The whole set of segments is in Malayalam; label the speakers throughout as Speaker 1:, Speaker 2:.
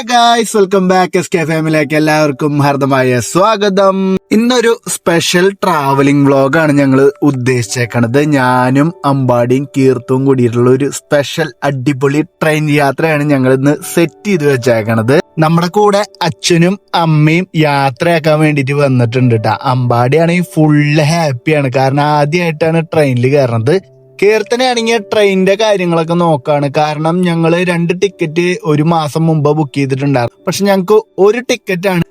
Speaker 1: Guys welcome back S K ഫാമിലിയിലേക്ക് എല്ലാവർക്കും ഹർദമായ സ്വാഗതം. ഇന്നൊരു സ്പെഷ്യൽ ട്രാവലിംഗ് വ്ളോഗാണ് ഞങ്ങൾ ഉദ്ദേശിച്ചേക്കണത്. ഞാനും അമ്പാടിയും കീർത്തും കൂടിയിട്ടുള്ള ഒരു സ്പെഷ്യൽ അടിപൊളി ട്രെയിൻ യാത്രയാണ് ഞങ്ങൾ ഇന്ന് സെറ്റ് ചെയ്ത് വെച്ചേക്കണത്. നമ്മുടെ കൂടെ അച്ഛനും അമ്മയും യാത്രയാക്കാൻ വേണ്ടിട്ട് വന്നിട്ടുണ്ട് കേട്ടോ അമ്പാടിയാണെങ്കിൽ ഫുള്ള് ഹാപ്പിയാണ് കാരണം ആദ്യമായിട്ടാണ് ട്രെയിനിൽ കയറുന്നത് കീർത്തനയാണെങ്കിൽ ട്രെയിനിന്റെ കാര്യങ്ങളൊക്കെ നോക്കാണ്. കാരണം ഞങ്ങൾ രണ്ട് ടിക്കറ്റ് ഒരു മാസം മുമ്പ് ബുക്ക് ചെയ്തിട്ടുണ്ടായിരുന്നു. പക്ഷെ ഞങ്ങൾക്ക് ഒരു ടിക്കറ്റ് ആണ്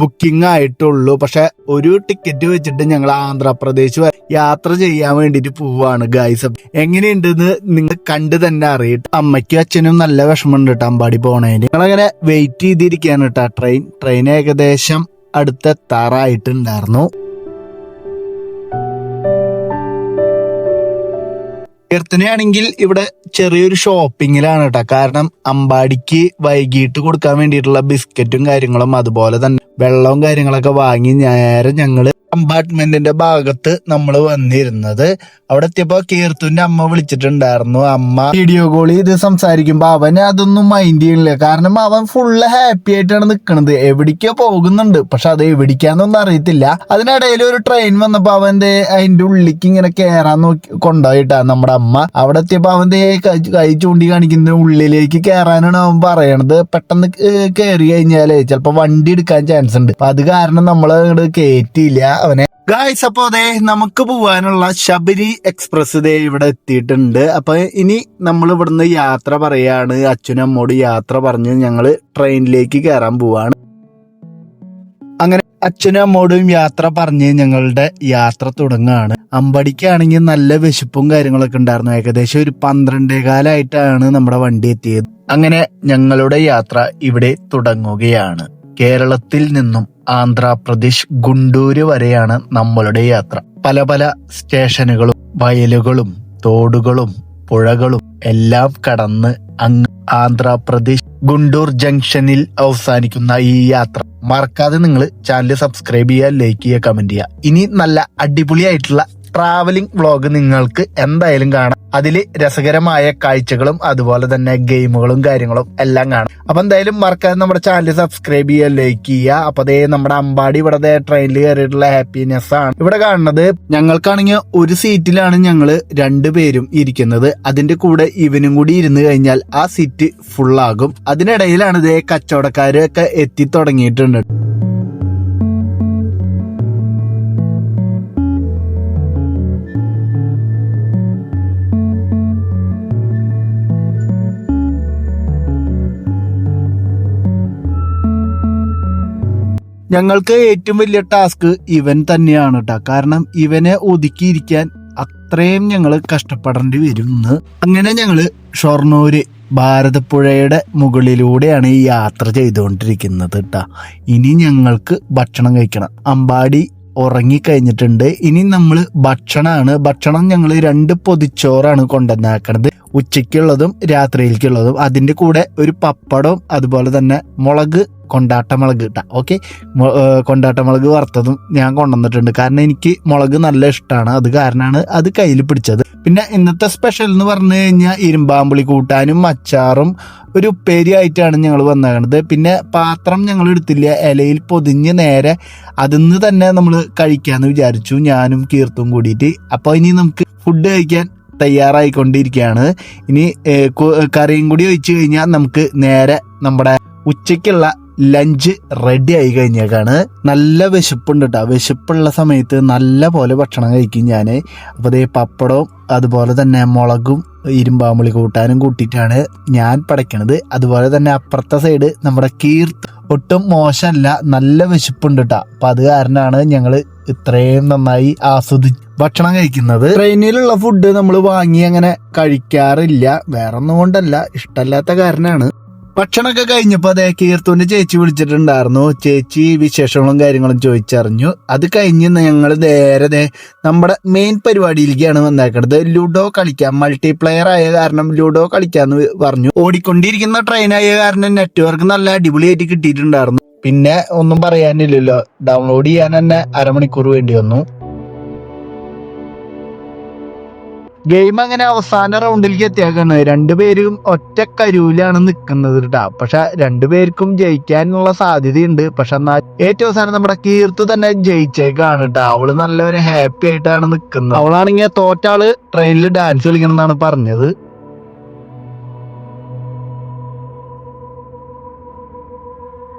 Speaker 1: ബുക്കിംഗ് ആയിട്ടുള്ളൂ. പക്ഷെ ഒരു ടിക്കറ്റ് വെച്ചിട്ട് ഞങ്ങൾ ആന്ധ്രാപ്രദേശ് യാത്ര ചെയ്യാൻ വേണ്ടിയിട്ട് പോവാണ് ഗായ്സ് എങ്ങനെയുണ്ടെന്ന് നിങ്ങൾ കണ്ട് തന്നെ അറിയിട്ട് അമ്മയ്ക്കും അച്ഛനും നല്ല വിഷമമുണ്ട് കേട്ടോ അമ്പാടി പോണേന്. ഞങ്ങളങ്ങനെ വെയിറ്റ് ചെയ്തിരിക്കുകയാണ് കേട്ടോ ട്രെയിൻ ട്രെയിൻ ഏകദേശം അടുത്തെത്താറായിട്ടുണ്ടായിരുന്നു. കീർത്തനയാണെങ്കിൽ ഇവിടെ ചെറിയൊരു ഷോപ്പിങ്ങിലാണ് കേട്ടോ. കാരണം അമ്പാടിക്ക് വൈകിട്ട് കൊടുക്കാൻ വേണ്ടിയിട്ടുള്ള ബിസ്ക്കറ്റും കാര്യങ്ങളും അതുപോലെ തന്നെ വെള്ളവും കാര്യങ്ങളൊക്കെ വാങ്ങി നേരെ ഞങ്ങൾ കമ്പാർട്ട്മെന്റിന്റെ ഭാഗത്ത് നമ്മൾ വന്നിരുന്നത്. അവിടെ എത്തിയപ്പോ കീർത്തുന്റെ അമ്മ വിളിച്ചിട്ടുണ്ടായിരുന്നു. അമ്മ വീഡിയോ കോൾ ചെയ്ത് സംസാരിക്കുമ്പോ അവന് അതൊന്നും മൈൻഡ് ചെയ്യണില്ല കാരണം അവൻ ഫുള്ള് ഹാപ്പി ആയിട്ടാണ് നിൽക്കുന്നത് എവിടേക്കോ പോകുന്നുണ്ട്. പക്ഷെ അത് എവിടേക്കാന്നൊന്നും അറിയത്തില്ല. അതിനിടയിൽ ഒരു ട്രെയിൻ വന്നപ്പോ അവന്റെ അതിന്റെ ഉള്ളിക്ക് ഇങ്ങനെ കേറാൻ നോക്കി കൊണ്ടുപോയിട്ടാ നമ്മുടെ അമ്മ. അവിടെ എത്തിയപ്പോ അവന്റെ കൈ ചൂണ്ടി കാണിക്കുന്ന. ഉള്ളിലേക്ക് കേറാനാണ് അവൻ പറയണത്. പെട്ടെന്ന് കയറി കഴിഞ്ഞാലേ ചിലപ്പോ വണ്ടി എടുക്കാൻ ചാൻസ് ഉണ്ട്. അപ്പൊ അത് കാരണം നമ്മൾ അങ്ങോട്ട് കയറ്റിയില്ല ഗായ്സ് അപ്പോ അതെ നമുക്ക് പോവാനുള്ള ശബരി എക്സ്പ്രസ് ദേ ഇവിടെ എത്തിയിട്ടുണ്ട്. അപ്പൊ ഇനി നമ്മൾ ഇവിടുന്ന് യാത്ര പറയാണ്. അച്ഛനമ്മോട് യാത്ര പറഞ്ഞ് ഞങ്ങൾ ട്രെയിനിലേക്ക് കയറാൻ പോവാണ്. അങ്ങനെ അച്ഛനും അമ്മോടും യാത്ര പറഞ്ഞ് ഞങ്ങളുടെ യാത്ര തുടങ്ങുകയാണ് അമ്പടിക്കാണെങ്കിൽ നല്ല വിശപ്പും കാര്യങ്ങളൊക്കെ ഉണ്ടായിരുന്നു. ഏകദേശം ഒരു പന്ത്രണ്ടേ കാലായിട്ടാണ് നമ്മുടെ വണ്ടി എത്തിയത്. അങ്ങനെ ഞങ്ങളുടെ യാത്ര ഇവിടെ തുടങ്ങുകയാണ്. കേരളത്തിൽ നിന്നും ആന്ധ്രാപ്രദേശ് ഗുണ്ടൂര് വരെയാണ് നമ്മളുടെ യാത്ര. പല പല സ്റ്റേഷനുകളും വയലുകളും തോടുകളും പുഴകളും എല്ലാം കടന്ന് അങ്ങ് ആന്ധ്രാപ്രദേശ് ഗുണ്ടൂർ ജംഗ്ഷനിൽ അവസാനിക്കുന്ന ഈ യാത്ര. മറക്കാതെ നിങ്ങൾ ചാനൽ സബ്സ്ക്രൈബ് ചെയ്യുക ലൈക്ക് ചെയ്യുക കമന്റ് ചെയ്യുക. ഇനി നല്ല അടിപൊളിയായിട്ടുള്ള ട്രാവലിംഗ് വ്ളോഗ് നിങ്ങൾക്ക് എന്തായാലും കാണാം. അതിൽ രസകരമായ കാഴ്ചകളും അതുപോലെ തന്നെ ഗെയിമുകളും കാര്യങ്ങളും എല്ലാം കാണും. അപ്പൊ എന്തായാലും മറക്കാതെ നമ്മുടെ ചാനൽ സബ്സ്ക്രൈബ് ചെയ്യുക ലൈക്ക് ചെയ്യുക. അപ്പൊ അതേ നമ്മുടെ അമ്പാടി ഇവിടെ ട്രെയിനിൽ കയറിയിട്ടുള്ള ഹാപ്പിനെസ് ആണ്. ഇവിടെ കാണുന്നത് ഞങ്ങൾക്കാണെങ്കിൽ ഒരു സീറ്റിലാണ് ഞങ്ങൾ രണ്ടുപേരും ഇരിക്കുന്നത്. അതിന്റെ കൂടെ ഇവനും കൂടി ഇരുന്ന് കഴിഞ്ഞാൽ ആ സീറ്റ് ഫുള്ളാകും അതിനിടയിലാണ് ഇതേ കച്ചവടക്കാരൊക്കെ എത്തി തുടങ്ങിയിട്ടുണ്ട്. ഞങ്ങൾക്ക് ഏറ്റവും വലിയ ടാസ്ക് ഇവൻ തന്നെയാണ് കേട്ടോ കാരണം ഇവനെ ഒതുക്കിയിരിക്കാൻ അത്രയും ഞങ്ങൾ കഷ്ടപ്പെടേണ്ടി വരും അങ്ങനെ ഞങ്ങൾ ഷൊർണൂര് ഭാരതപ്പുഴയുടെ മുകളിലൂടെയാണ് ഈ യാത്ര ചെയ്തുകൊണ്ടിരിക്കുന്നത് കേട്ടോ ഇനി ഞങ്ങൾക്ക് ഭക്ഷണം കഴിക്കണം. അമ്പാടി ഉറങ്ങിക്കഴിഞ്ഞിട്ടുണ്ട്. ഇനി നമ്മൾ ഭക്ഷണമാണ് ഭക്ഷണം ഞങ്ങൾ രണ്ട് പൊതിച്ചോറാണ് കൊണ്ടുവന്നാക്കണത്. ഉച്ചയ്ക്കുള്ളതും രാത്രിയിലേക്കുള്ളതും. അതിന്റെ കൂടെ ഒരു പപ്പടവും അതുപോലെ തന്നെ മുളക് കൊണ്ടാട്ട മുളക് കിട്ടാം ഓക്കെ കൊണ്ടാട്ട മുളക് വറുത്തതും ഞാൻ കൊണ്ടുവന്നിട്ടുണ്ട്. കാരണം എനിക്ക് മുളക് നല്ല ഇഷ്ടമാണ് അത് കാരണമാണ് അത് കയ്യിൽ പിടിച്ചത്. പിന്നെ ഇന്നത്തെ സ്പെഷ്യൽ എന്ന് പറഞ്ഞു കഴിഞ്ഞാൽ ഇരുമ്പാമ്പുളി കൂട്ടാനും അച്ചാറും ഒരു ഉപ്പേരി ആയിട്ടാണ് ഞങ്ങൾ വന്നേക്കണത്. പിന്നെ പാത്രം ഞങ്ങൾ എടുത്തില്ല. ഇലയിൽ പൊതിഞ്ഞ് നേരെ അതിന്ന് തന്നെ നമ്മൾ കഴിക്കാമെന്ന് വിചാരിച്ചു. ഞാനും കീർത്തും കൂടിയിട്ട്. അപ്പോൾ ഇനി നമുക്ക് ഫുഡ് കഴിക്കാൻ തയ്യാറായിക്കൊണ്ടിരിക്കുകയാണ് ഇനി കറിയും കൂടി ഒഴിച്ചു കഴിഞ്ഞാൽ നമുക്ക് നേരെ നമ്മുടെ ഉച്ചയ്ക്കുള്ള ലഞ്ച് റെഡി ആയി കഴിഞ്ഞേക്കാണ്. നല്ല വിശപ്പുണ്ട് കേട്ടോ വിശപ്പുള്ള സമയത്ത് നല്ല പോലെ ഭക്ഷണം കഴിക്കും ഞാൻ അപ്പോൾ അതേ പപ്പടവും അതുപോലെ തന്നെ മുളകും ഇരുമ്പാമ്പുളി കൂട്ടാനും കൂട്ടിയിട്ടാണ് ഞാൻ പടയ്ക്കണത് അതുപോലെ തന്നെ അപ്പുറത്തെ സൈഡ് നമ്മുടെ കീർത്ത്. ഒട്ടും മോശമല്ല നല്ല വിശപ്പുണ്ട് കേട്ടോ അപ്പം അത് കാരണമാണ് ഞങ്ങൾ ഇത്രയും നന്നായി ആസ്വദി ഭക്ഷണം കഴിക്കുന്നത്. ട്രെയിനിലുള്ള ഫുഡ് നമ്മൾ വാങ്ങി അങ്ങനെ കഴിക്കാറില്ല. വേറൊന്നും കൊണ്ടല്ല. ഇഷ്ടമല്ലാത്ത കാരണമാണ് ഭക്ഷണമൊക്കെ കഴിഞ്ഞപ്പോൾ അതേ കീർത്തുവിന്റെ ചേച്ചി വിളിച്ചിട്ടുണ്ടായിരുന്നു. ചേച്ചി വിശേഷങ്ങളും കാര്യങ്ങളും ചോദിച്ചറിഞ്ഞു. അത് കഴിഞ്ഞ് ഞങ്ങൾ നേരെ നമ്മുടെ മെയിൻ പരിപാടിയിലേക്കാണ് വന്നേക്കുന്നത് ലുഡോ കളിക്കാം മൾട്ടിപ്ലെയർ ആയ കാരണം ലുഡോ കളിക്കാന്ന് പറഞ്ഞു. ഓടിക്കൊണ്ടിരിക്കുന്ന ട്രെയിൻ ആയ കാരണം നെറ്റ്വർക്ക് നല്ല അടിപൊളിയായിട്ട് കിട്ടിയിട്ടുണ്ടായിരുന്നു. പിന്നെ ഒന്നും പറയാനില്ലല്ലോ. ഡൗൺലോഡ് ചെയ്യാൻ തന്നെ അരമണിക്കൂർ വേണ്ടി വന്നു. ഗെയിം അങ്ങനെ അവസാന റൗണ്ടിലേക്ക് എത്തിയേക്കാണ്. രണ്ടുപേരും ഒറ്റ കരുവിലാണ് നിൽക്കുന്നത് കേട്ടാ പക്ഷെ രണ്ടുപേർക്കും ജയിക്കാനുള്ള സാധ്യതയുണ്ട്. പക്ഷെ എന്നാൽ ഏറ്റവും അവസാനം നമ്മുടെ കീർത്തു തന്നെ ജയിച്ചേക്കാണ് കേട്ടാ അവൾ നല്ലൊരു ഹാപ്പി ആയിട്ടാണ് നിൽക്കുന്നത് അവളാണെങ്കിൽ തോറ്റാൾ ട്രെയിനിൽ ഡാൻസ് കളിക്കണം എന്നാണ് പറഞ്ഞത്.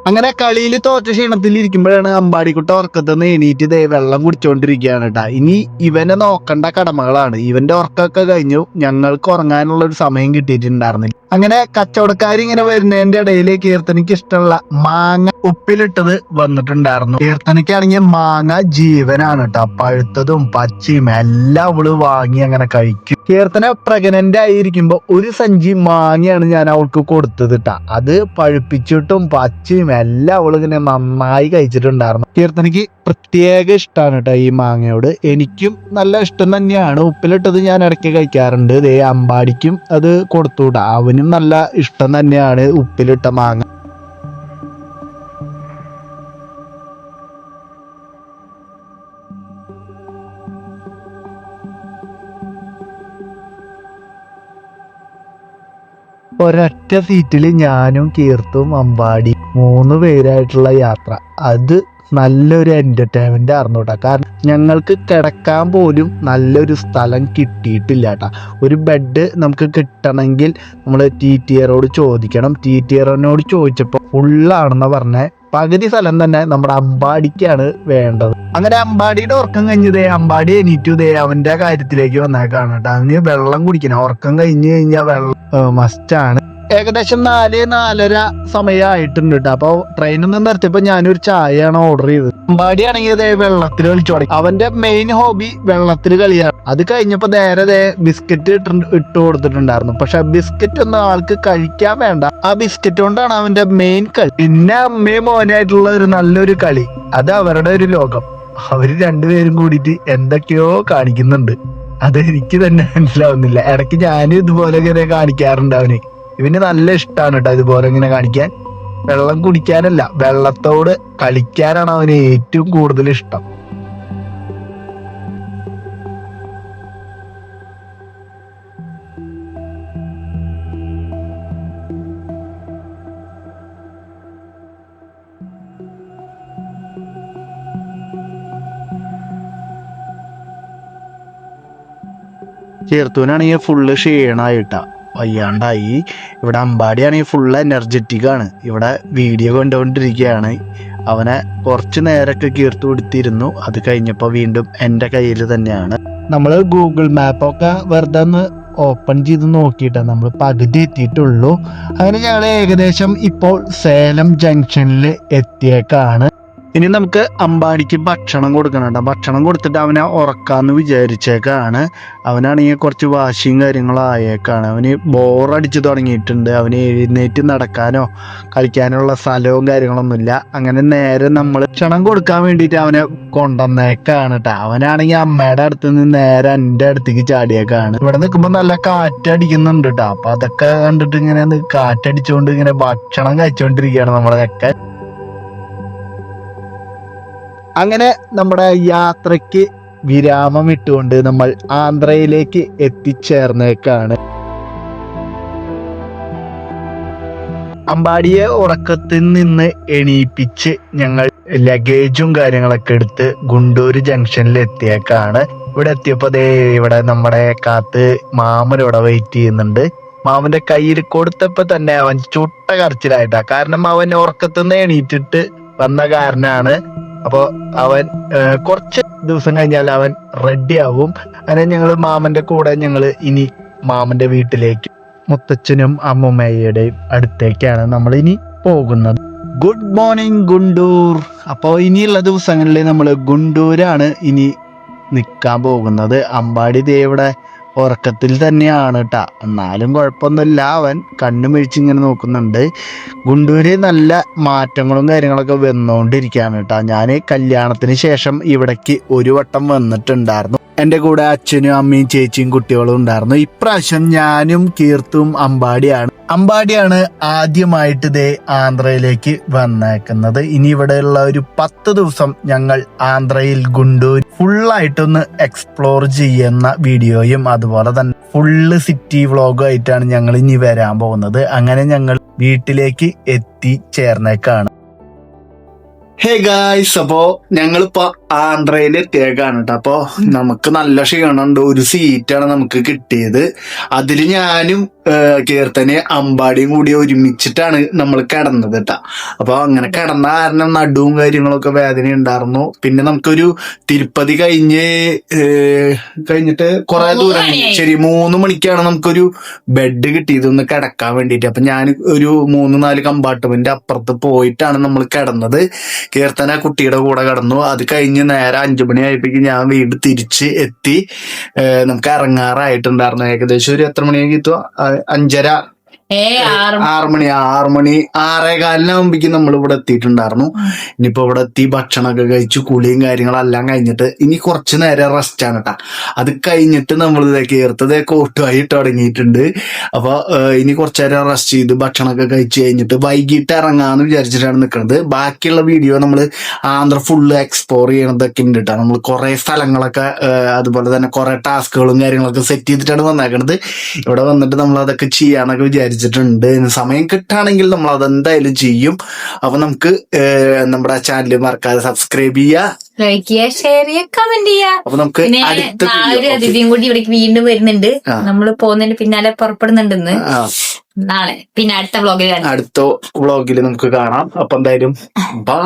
Speaker 1: അങ്ങനെ കളിയിൽ തോറ്റ ക്ഷീണത്തിൽ ഇരിക്കുമ്പോഴാണ് അമ്പാടിക്കുട്ട ഉറക്കത്തുനിന്ന് എണീറ്റ് ദേ വെള്ളം കുടിച്ചോണ്ടിരിക്കുകയാണ് കേട്ടാ ഇനി ഇവനെ നോക്കേണ്ട കടമകളാണ്. ഇവന്റെ ഉറക്കമൊക്കെ കഴിഞ്ഞു. ഞങ്ങൾക്ക് ഉറങ്ങാനുള്ള ഒരു സമയം കിട്ടിയിട്ടുണ്ടായിരുന്നില്ല. അങ്ങനെ കച്ചവടക്കാർ ഇങ്ങനെ വരുന്നതിന്റെ ഇടയിൽ കീർത്തനയ്ക്ക് ഇഷ്ടമുള്ള മാങ്ങ ഉപ്പിലിട്ടത് വന്നിട്ടുണ്ടായിരുന്നു. കീർത്തനയ്ക്കാണെങ്കിൽ മാങ്ങ ജീവനാണ് കേട്ടോ പഴുത്തതും പച്ചയും എല്ലാം അവൾ വാങ്ങി അങ്ങനെ കഴിക്കും. കീർത്തന പ്രഗ്നന്റ് ആയിരിക്കുമ്പോ ഒരു സഞ്ചി മാങ്ങയാണ് ഞാൻ അവൾക്ക് കൊടുത്തത് കേട്ടാ അത് പഴുപ്പിച്ചിട്ടും പച്ചയും എല്ലാം അവൾ ഇങ്ങനെ നന്നായി കഴിച്ചിട്ടുണ്ടായിരുന്നു. കീർത്തനയ്ക്ക് പ്രത്യേക ഇഷ്ടമാണ് കേട്ടോ ഈ മാങ്ങയോട്. എനിക്കും നല്ല ഇഷ്ടം തന്നെയാണ്. ഉപ്പിലിട്ടത് ഞാൻ ഇടയ്ക്ക് കഴിക്കാറുണ്ട്. ദേ അമ്പാടിക്കും അത് കൊടുത്തുവിടാ അവനും നല്ല ഇഷ്ടം തന്നെയാണ് ഉപ്പിലിട്ട മാങ്ങ. ഒരൊറ്റ സീറ്റിൽ ഞാനും കീർത്തും അമ്പാടി മൂന്ന് പേരായിട്ടുള്ള യാത്ര. അത് നല്ലൊരു എന്റർടൈൻമെന്റ് ആയിരുന്നു കേട്ടോ കാരണം ഞങ്ങൾക്ക് കിടക്കാൻ പോലും നല്ലൊരു സ്ഥലം കിട്ടിയിട്ടില്ല കേട്ടോ ഒരു ബെഡ് നമുക്ക് കിട്ടണമെങ്കിൽ നമ്മൾ ടി ടി ആറോട് ചോദിക്കണം. ടി ടി ആറിനോട് ചോദിച്ചപ്പോൾ ഫുള്ളാണെന്ന് പറഞ്ഞ. പകുതി സ്ഥലം തന്നെ നമ്മുടെ അമ്പാടിക്കാണ് വേണ്ടത്. അങ്ങനെ അമ്പാടിയുടെ ഉറക്കം കഴിഞ്ഞതേ അമ്പാടി എണീറ്റു ദേ അവന്റെ കാര്യത്തിലേക്ക് വന്നേക്കാണ് കേട്ടോ അവന് വെള്ളം കുടിക്കണം. ഉറക്കം കഴിഞ്ഞു കഴിഞ്ഞാൽ വെള്ളം മസ്റ്റാണ് ഏകദേശം നാല് നാലര സമയമായിട്ടുണ്ട് കേട്ടോ ട്രെയിനിൽ ട്രെയിനൊന്നും നിർത്തിയപ്പോ ഞാനൊരു ചായയാണ് ഓർഡർ ചെയ്തത്. അമ്പാടി ആണെങ്കിൽ ദേ വെള്ളത്തിൽ കളിച്ചു തുടങ്ങി. അവന്റെ മെയിൻ ഹോബി വെള്ളത്തിൽ കളിയാണ്. അത് കഴിഞ്ഞപ്പോ നേരെ ദേ ബിസ്ക്കറ്റ് ഇട്ട് ഇട്ട് കൊടുത്തിട്ടുണ്ടായിരുന്നു. പക്ഷെ ബിസ്ക്കറ്റ് ഒന്നും ആൾക്ക് കഴിക്കാൻ വേണ്ട. ആ ബിസ്ക്കറ്റ് കൊണ്ടാണ് അവന്റെ മെയിൻ കളി. പിന്നെ അമ്മയും മോനായിട്ടുള്ള ഒരു നല്ലൊരു കളി. അത് അവരുടെ ഒരു ലോകം. അവർ രണ്ടുപേരും കൂടിയിട്ട് എന്തൊക്കെയോ കാണിക്കുന്നുണ്ട്. അത് എനിക്ക് തന്നെ മനസ്സിലാവുന്നില്ല. ഇടയ്ക്ക് ഞാനും ഇതുപോലെ ഇങ്ങനെ കാണിക്കാറുണ്ട് അവന്. ഇവന് നല്ല ഇഷ്ടമാണ് കേട്ടോ ഇതുപോലെ ഇങ്ങനെ കാണിക്കാൻ. വെള്ളം കുടിക്കാനല്ല വെള്ളത്തോട് കളിക്കാനാണ് അവന് ഏറ്റവും കൂടുതൽ ഇഷ്ടം. ചേർത്തൂനാണെങ്കിൽ ഫുള്ള് ക്ഷീണമായിട്ടാ വയ്യാണ്ടായി. ഇവിടെ അമ്പാടിയാണെങ്കിൽ ഫുൾ എനർജറ്റിക് ആണ്. ഇവിടെ വീഡിയോ കണ്ടുകൊണ്ടിരിക്കുകയാണ്. അവനെ കുറച്ച് നേരമൊക്കെ കീർത്തു കൊടുത്തിരുന്നു അത് കഴിഞ്ഞപ്പോൾ വീണ്ടും എന്റെ കയ്യിൽ തന്നെയാണ്. നമ്മൾ ഗൂഗിൾ മാപ്പൊക്കെ വെറുതെ ഒന്ന് ഓപ്പൺ ചെയ്ത് നോക്കിയിട്ടാണ് നമ്മൾ പകുതി എത്തിയിട്ടുള്ളൂ. അങ്ങനെ ഞങ്ങൾ ഏകദേശം ഇപ്പോൾ സേലം ജംഗ്ഷനിൽ എത്തിയേക്കാണ്. ഇനി നമുക്ക് അമ്പാടിക്ക് ഭക്ഷണം കൊടുക്കണം ഭക്ഷണം കൊടുത്തിട്ട് അവനെ ഉറക്കാന്ന് വിചാരിച്ചേക്കാണ്. അവനാണെങ്കിൽ കുറച്ച് വാശിയും കാര്യങ്ങളും ആയേക്കാണ്. അവന് ബോറടിച്ച് തുടങ്ങിയിട്ടുണ്ട്. അവന് എഴുന്നേറ്റ് നടക്കാനോ കളിക്കാനുള്ള സ്ഥലവും കാര്യങ്ങളൊന്നുമില്ല. അങ്ങനെ നേരെ നമ്മൾ ഭക്ഷണം കൊടുക്കാൻ വേണ്ടിയിട്ട് അവനെ കൊണ്ടുവന്നേക്കാണ് കേട്ടോ. അവനാണെങ്കിൽ അമ്മയുടെ അടുത്ത് നിന്ന് നേരെ എന്റെ അടുത്തേക്ക് ചാടിയേക്കാണ്. ഇവിടെ നിൽക്കുമ്പോൾ നല്ല കാറ്റടിക്കുന്നുണ്ട് കേട്ടോ. അപ്പം അതൊക്കെ കണ്ടിട്ട് ഇങ്ങനെ കാറ്റടിച്ചുകൊണ്ട് ഇങ്ങനെ ഭക്ഷണം കഴിച്ചുകൊണ്ടിരിക്കുകയാണ് നമ്മളതൊക്കെ അങ്ങനെ നമ്മുടെ യാത്രയ്ക്ക് വിരാമം ഇട്ടുകൊണ്ട് നമ്മൾ ആന്ധ്രയിലേക്ക് എത്തിച്ചേർന്നേക്കാണ്. അമ്പാടിയെ ഉറക്കത്തിൽ നിന്ന് എണീപ്പിച്ച് ഞങ്ങൾ ലഗേജും കാര്യങ്ങളൊക്കെ എടുത്ത് ഗുണ്ടൂർ ജംഗ്ഷനിൽ എത്തിയേക്കാണ്. ഇവിടെ എത്തിയപ്പോ ദേ ഇവിടെ നമ്മുടെ കാത്ത് മാമൻ ഇവിടെ വെയിറ്റ് ചെയ്യുന്നുണ്ട്. മാമന്റെ കയ്യിൽ കൊടുത്തപ്പോ തന്നെ അവൻ ചുട്ട കരച്ചിലായിട്ടാ. കാരണം അവൻ ഉറക്കത്തുനിന്ന് എണീറ്റിട്ട് വന്ന കാരനാണ്. അപ്പോ അവൻ കുറച്ച് ദിവസം കഴിഞ്ഞാൽ അവൻ റെഡി ആവും. അങ്ങനെ ഞങ്ങൾ മാമന്റെ കൂടെ ഞങ്ങൾ ഇനി മാമന്റെ വീട്ടിലേക്ക് മുത്തച്ഛനും അമ്മുമ്മയുടെയും അടുത്തേക്കാണ് നമ്മൾ ഇനി പോകുന്നത്. Good morning Guntur. അപ്പോൾ ഇനിയുള്ള ദിവസങ്ങളിൽ നമ്മൾ ഗുണ്ടൂരാണ് ഇനി നിൽക്കാൻ പോകുന്നത്. അമ്പാടി ദേവിടെ ഉറക്കത്തിൽ തന്നെയാണ് കേട്ടാ എന്നാലും കുഴപ്പമൊന്നുമില്ല. അവൻ കണ്ണു മിഴിച്ചിങ്ങനെ നോക്കുന്നുണ്ട്. ഗുണ്ടൂര് നല്ല മാറ്റങ്ങളും കാര്യങ്ങളൊക്കെ വന്നുകൊണ്ടിരിക്കുകയാണ് കേട്ടോ ഞാൻ കല്യാണത്തിന് ശേഷം ഇവിടേക്ക് ഒരു വട്ടം വന്നിട്ടുണ്ടായിരുന്നു. എന്റെ കൂടെ അച്ഛനും അമ്മയും ചേച്ചിയും കുട്ടികളും ഉണ്ടായിരുന്നു. ഇപ്രാവശ്യം ഞാനും കീർത്തും അമ്പാടിയാണ്. അമ്പാടിയാണ് ആദ്യമായിട്ട് ഇതേ ആന്ധ്രയിലേക്ക് വന്നേക്കുന്നത്. ഇനി ഇവിടെയുള്ള ഒരു പത്ത് ദിവസം ഞങ്ങൾ ആന്ധ്രയിൽ ഗുണ്ടൂർ ഫുള്ളായിട്ടൊന്ന് എക്സ്പ്ലോർ ചെയ്യുന്ന വീഡിയോയും അതുപോലെ തന്നെ ഫുള്ള് സിറ്റി വ്ളോഗും ആയിട്ടാണ് ഞങ്ങൾ ഇനി വരാൻ പോകുന്നത്. അങ്ങനെ ഞങ്ങൾ വീട്ടിലേക്ക് എത്തി ചേർന്നേക്കാണ്. ഹേ ഗായ്സ് അപ്പോ ഞങ്ങളിപ്പോ ആന്ധ്രയിൽ എത്തിയേക്കാണ് കേട്ടോ അപ്പോ നമുക്ക് നല്ല ക്ഷീണമുണ്ട്. ഒരു സീറ്റാണ് നമുക്ക് കിട്ടിയത്. അതിൽ ഞാനും കീർത്തനെ അമ്പാടിയും കൂടി ഒരുമിച്ചിട്ടാണ് നമ്മൾ കിടന്നത് കേട്ടോ അപ്പൊ അങ്ങനെ കിടന്ന കാരണം നടുവും കാര്യങ്ങളൊക്കെ വേദന ഉണ്ടായിരുന്നു. പിന്നെ നമുക്കൊരു തിരുപ്പതി കഴിഞ്ഞ് കഴിഞ്ഞിട്ട് കുറെ ദൂരം ശരി മൂന്ന് മണിക്കാണ് നമുക്കൊരു ബെഡ് കിട്ടിയത് ഒന്ന് കിടക്കാൻ വേണ്ടിയിട്ട്. അപ്പൊ ഞാൻ ഒരു മൂന്ന് നാല് കമ്പാർട്ട്മെന്റ് അപ്പുറത്ത് പോയിട്ടാണ് നമ്മൾ കിടന്നത്. കീർത്തന കുട്ടിയുടെ കൂടെ കടന്നു. അത് കഴിഞ്ഞ് നേരെ അഞ്ചു മണി ആയപ്പോഴേക്കും ഞാൻ വീട് തിരിച്ച് എത്തി. നമുക്ക് ഇറങ്ങാറായിട്ടുണ്ടായിരുന്നു. ഏകദേശം ഒരു എത്ര മണിയാക്കി എത്തുക അഞ്ചര.
Speaker 2: ആറ്
Speaker 1: മണി ആറ് മണി ആറേ നമ്മൾ ഇവിടെ എത്തിയിട്ടുണ്ടായിരുന്നു. ഇനിയിപ്പോ ഇവിടെ എത്തി ഭക്ഷണമൊക്കെ കഴിച്ചു കുളിയും കാര്യങ്ങളും എല്ലാം കഴിഞ്ഞിട്ട് ഇനി കുറച്ച് നേരം റെസ്റ്റ് ആണ് കേട്ടാ അത് കഴിഞ്ഞിട്ട് നമ്മൾ ഇതൊക്കെ ഏർത്തത് കോട്ടുമായി തുടങ്ങിയിട്ടുണ്ട്. അപ്പൊ ഇനി കുറച്ച് നേരം റെസ്റ്റ് ചെയ്ത് ഭക്ഷണമൊക്കെ കഴിച്ചു കഴിഞ്ഞിട്ട് വൈകിട്ട് ഇറങ്ങാന്ന് വിചാരിച്ചിട്ടാണ് നിൽക്കുന്നത് ബാക്കിയുള്ള വീഡിയോ നമ്മൾ ആന്ധ്ര ഫുള്ള് എക്സ്പ്ലോർ ചെയ്യണതൊക്കെ ഉണ്ട് കേട്ടോ നമ്മൾ കുറെ സ്ഥലങ്ങളൊക്കെ അതുപോലെ തന്നെ കുറെ ടാസ്കുകളും കാര്യങ്ങളൊക്കെ സെറ്റ് ചെയ്തിട്ടാണ് വന്നേക്കണത്. ഇവിടെ വന്നിട്ട് നമ്മൾ അതൊക്കെ ചെയ്യാന്നൊക്കെ വിചാരിച്ചിട്ടുണ്ട് സമയം കിട്ടുകയാണെങ്കിൽ നമ്മൾ അതെന്തായാലും ചെയ്യും. അപ്പൊ നമുക്ക് നമ്മുടെ ചാനൽ മറക്കാതെ സബ്സ്ക്രൈബ് ചെയ്യുക
Speaker 2: ലൈക്ക് ചെയ്യുക ഷെയർ ചെയ്യുക കമന്റ് ചെയ്യുക
Speaker 1: അപ്പൊ നമുക്ക്
Speaker 2: ഒരു അതിഥിയും കൂടി ഇവിടേക്ക് വീണ്ടും വരുന്നുണ്ട്. നമ്മൾ പോകുന്നതിന് പിന്നാലെ പുറപ്പെടുന്നുണ്ടെന്ന്. നാളെ. പിന്നെ അടുത്ത വ്ളോഗിൽ
Speaker 1: അടുത്ത വ്ളോഗിൽ നമുക്ക് കാണാം. അപ്പൊ എന്തായാലും ബൈ